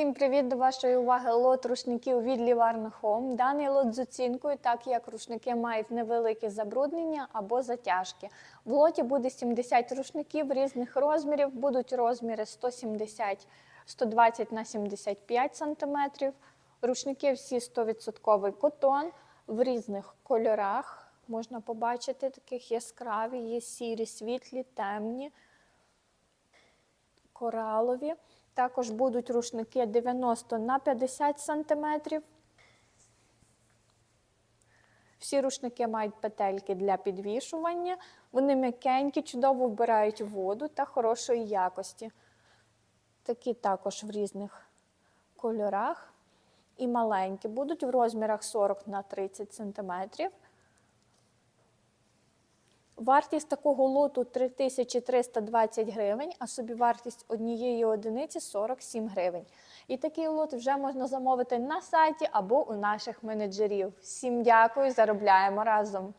Всім привіт до вашої уваги лот рушників від Livarno Home. Даний лот з оцінкою, так як рушники мають невелике забруднення або затяжки. В лоті буде 70 рушників різних розмірів. Будуть розміри 170 120 на 75 см. Рушники всі 100% котон в різних кольорах. Можна побачити таких яскраві, є сірі, світлі, темні коралові. Також будуть рушники 90 на 50 см. Всі рушники мають петельки для підвішування. Вони м'якенькі, чудово вбирають воду та хорошої якості. Такі також в різних кольорах. І маленькі будуть в розмірах 40 на 30 см. Вартість такого лоту 3320 гривень, а собівартість однієї одиниці 47 гривень. І такий лот вже можна замовити на сайті або у наших менеджерів. Всім дякую, заробляємо разом!